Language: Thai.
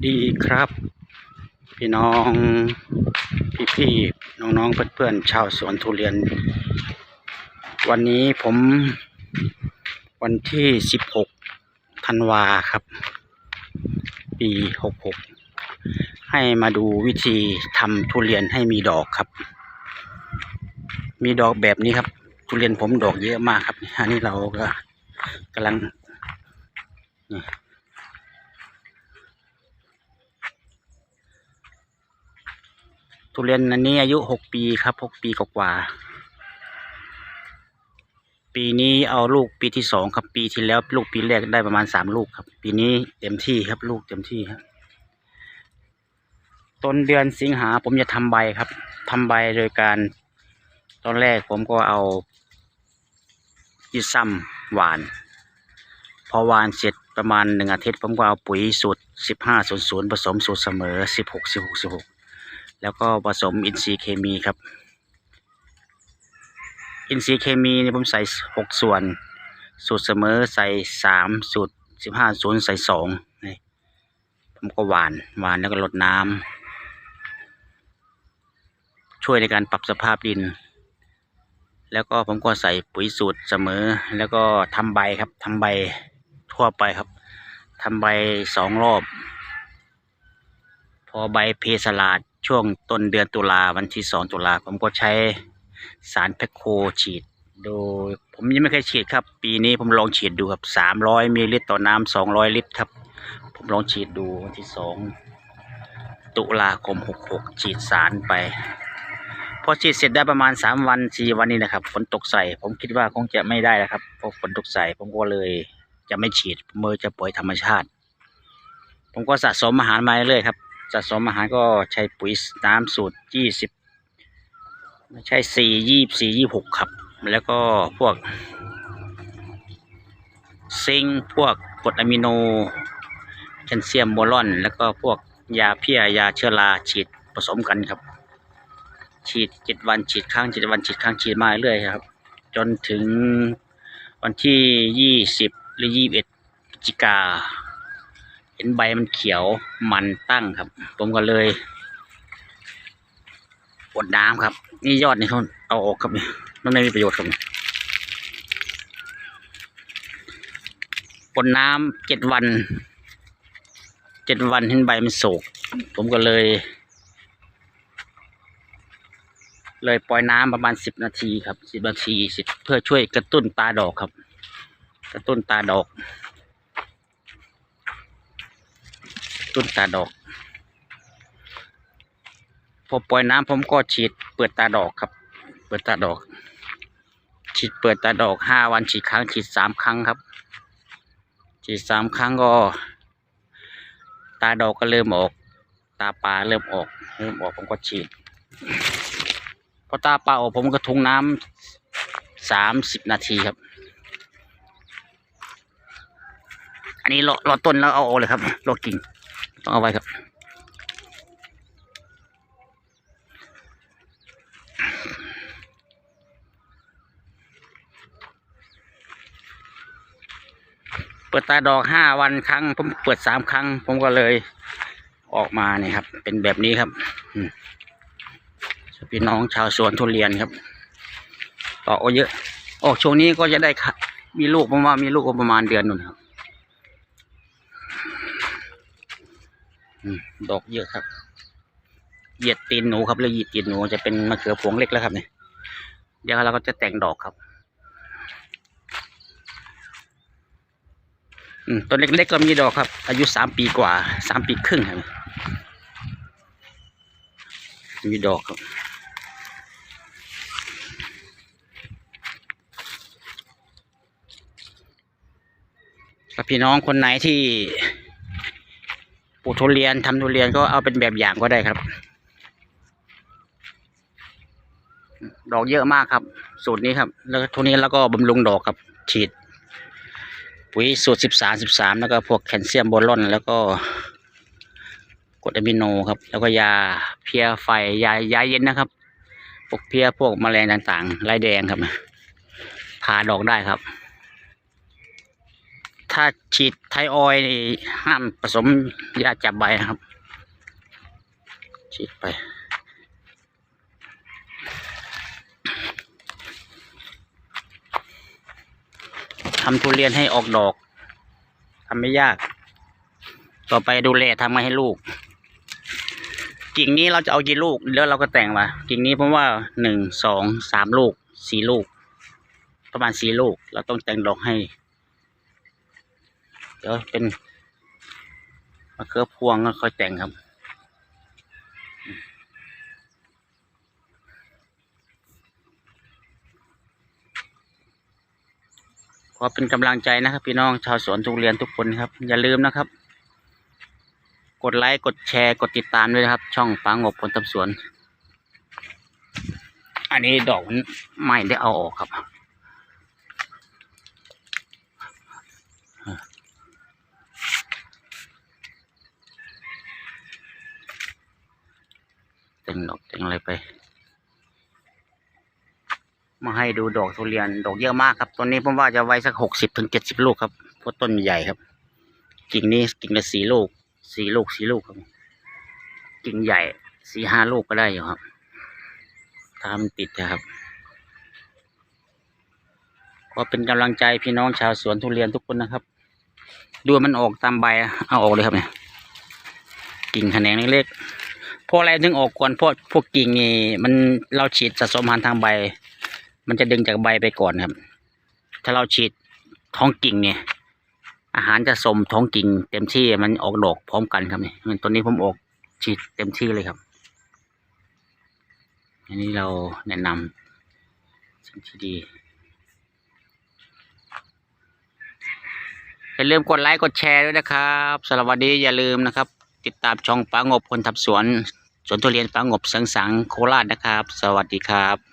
ดีครับ พี่น้องพี่พี่น้องน้องๆเพื่อนๆชาวสวนทุเรียน วันนี้ผมวันที่สิบหกธันวาครับ ปีหกหกให้มาดูวิธีทำทุเรียนให้มีดอกครับ มีดอกแบบนี้ครับ ทุเรียนผมดอกเยอะมากครับอันนี้เราก็กำลัง ทุเรียนอันนี้อายุหกปีครับหกปีกว่าปีนี้เอาลูกปีที่สองครับปีที่แล้ว ลูกปีแรกได้ประมาณสามลูกครับ ปีนี้เต็มที่ครับ ลูกเต็มที่ครับต้นเดือนสิงหาผมจะทำใบครับทำใบโดยการ ตอนแรกผมก็เอายีซ้ำหวาน พอหวานเสร็จประมาณหนึ่งอาทิตย์ผมก็เอาปุ๋ยสูตรสิบห้าศูนย์ศูนย์ผสมสูตรเสมอสิบหกสิบหกสิบหก แล้วก็ผสมอินทรีย์เคมีครับ อินทรีย์เคมีเนี่ยผมใส่หกส่วน สูตรเสมอใส่สามสูตรสิบห้าศูนใส่สองนี่ผมก็หวานหวานแล้วก็ลดน้ำช่วยในการปรับสภาพดิน แล้วก็ผมก็ใส่ปุ๋ยสูตรเสมอ แล้วก็ทำใบครับทำใบทั่วไปครับทำใบสองรอบ พอใบเพสลาด ช่วงต้นเดือนตุลาวันที่สองตุลาผมก็ใช้สารแพคโคฉีด โดยผมยังไม่เคยฉีดครับ ปีนี้ผมลองฉีดดูครับสามร้อยมิลลิลิตรต่อน้ำสองร้อยลิตรครับ ผมลองฉีดดูวันที่สองตุลาคมหกหกฉีดสารไปพอฉีดเสร็จได้ประมาณสามวันสี่วันนี้นะครับ ฝนตกใส่ ผมคิดว่าคงจะไม่ได้แล้วครับเพราะฝนตกใส่ผมก็เลยจะไม่ฉีดผมเลยจะปล่อยธรรมชาติ ผมก็สะสมอาหารมาเรื่อยๆครับ สะสมอาหารก็ใช้ปุ๋ยน้ำสูตรยี่สิบไม่ใช่สี่ยี่สี่ยี่หกครับ แล้วก็พวก ซิงพวกกรดอะมิโนแคลเซียมโบรอน แล้วก็พวกยาเพี้ยยาเชื้อราฉีดผสมกันครับ ฉีดเจ็ดวันฉีดครั้งเจ็ดวันฉีดครั้งฉีดมาเรื่อยครับ จนถึงวันที่ยี่สิบหรือยี่สิบเอ็ดจิกา ห็นใบมันเขียวมันตั้งครับ ผมก็เลยอดน้ำครับ นี่ยอดนี่เขาเอาออกครับนี่มันไม่มีประโยชน์ครับอดน้ำเจ็ดวันเจ็ดวันเห็นใบมันโศก ผมก็เลย เลยปล่อยน้ำประมาณสิบนาทีครับสิบนาทีสิเพื่อช่วยกระตุ้นตาดอกครับ กระตุ้นตาดอก ต้นตาดอก พอปล่อยน้ำผมก็ฉีดเปิดตาดอกครับ เปิดตาดอก ฉีดเปิดตาดอกห้าวันฉีดครั้งฉีดสามครั้งครับ ฉีดสามครั้งก็ ตาดอกก็เริ่มออก ตาปลาเริ่มออกเริ่มออกผมก็ฉีดพอตาปลาออกผมก็ทุงน้ำสามสิบนาทีครับอันนี้รอรอต้นแล้วเอาออกเลยครับรอกิ่ง ต้องเอาไว้ครับ เปิดตาดอกห้าวันครั้ง ผมเปิดสามครั้ง ผมก็เลยออกมาเนี่ยครับ เป็นแบบนี้ครับพี่น้องชาวสวนทุเรียนครับดอกโอเยอะออกช่วงนี้ก็จะได้ค่ะมีลูกผมว่าณมีลูกประมาณเดือนนึงครับ อืม ดอกเยอะครับ เหยียดตีนหนูครับเรียเหยียดตีนหนูจะเป็นมะเขือพวงเล็กแล้วครับเนี่ยเดี๋ยวเราก็จะแต่งดอกครับ อืมต้นเล็กๆก็มีดอกครับ อายุสามปีกว่าสามปีครึ่งครับ มีดอกครับถ้าพี่น้องคนไหนที่ ปลูกทุเรียนทำทุเรียนก็เอาเป็นแบบอย่างก็ได้ครับ ดอกเยอะมากครับ สูตรนี้ครับ แล้วทุนี้แล้วก็บำรุงดอกครับ ฉีด ปุ๋ยสูตรสิบสามสิบสามแล้วก็พวกแคลเซียมโบรอนแล้วก็กรดอะมิโนครับ แล้วก็ยาเพียไฟยายาเย็นนะครับพวกเพียพวกแมลงต่างๆไล่แดงครับผ่าดอกได้ครับ ถ้าฉีดไทออยนี่ห้ามผสมยาจับใบนะครับ ฉีดไป ทำทุเรียนให้ออกดอกทำไม่ยาก ต่อไปดูแลทำมาให้ลูก กิ่งนี้เราจะเอากี่ลูกแล้วเราก็แต่งมากิ่งนี้ผมว่าหนึ่งสองสามลูกสี่ลูก ประมาณสี่ลูก เราต้องแต่งดอกให้ เดี๋ยวเป็นมะเขือพวงก็ค่อยแต่งครับ ขอเป็นกำลังใจนะครับ พี่น้องชาวสวนทุเรียนทุกคนครับ อย่าลืมนะครับ กดไลค์กดแชร์กดติดตามด้วยนะครับ ช่องปางบผลตำสวน อันนี้ดอกไม่ได้เอาออกครับ แต่งดอกแต่งอะไรไป มาให้ดูดอกทุเรียนดอกเยอะมากครับต้นนี้ผมว่าจะไว้สักหกสิบถึงเจ็ดสิบลูกครับเพราะต้นใหญ่ครับ กิ่งนี้กิ่งละสี่ลูกสี่ลูกสี่ลูกครับ กิ่งใหญ่สี่ห้าลูกก็ได้อยู่ครับถ้ามันติดนะครับ ก็เป็นกำลังใจพี่น้องชาวสวนทุเรียนทุกคนนะครับดูมันออกตามใบเอาออกเลยครับเนี่ยกิ่งแขนงเล็กๆ พราะอะไรถึงออกก่อนเพราะพวกกิ่งนี่มันเราฉีดสะสมอาหารทางใบ มันจะดึงจากใบไปก่อนครับ ถ้าเราฉีดท้องกิ่งเนี่ย อาหารจะสมท้องกิ่งเต็มที่มันออกดอกพร้อมกันครับนี่มันตัวนี้ผมออกฉีดเต็มที่เลยครับ อันนี้เราแนะนำสิ่งที่ดีอย่าลืมกดไลค์กดแชร์ด้วยนะครับสำหรับวันนี้อย่าลืมนะครับ ติดตามช่องป้างบคนทับสวน สวนทุเรียนฟ้างบสังสังโคราชนะครับ สวัสดีครับ